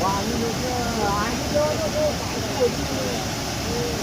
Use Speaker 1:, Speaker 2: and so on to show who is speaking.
Speaker 1: 哇，你这个，哇，你这个都好高级啊，嗯，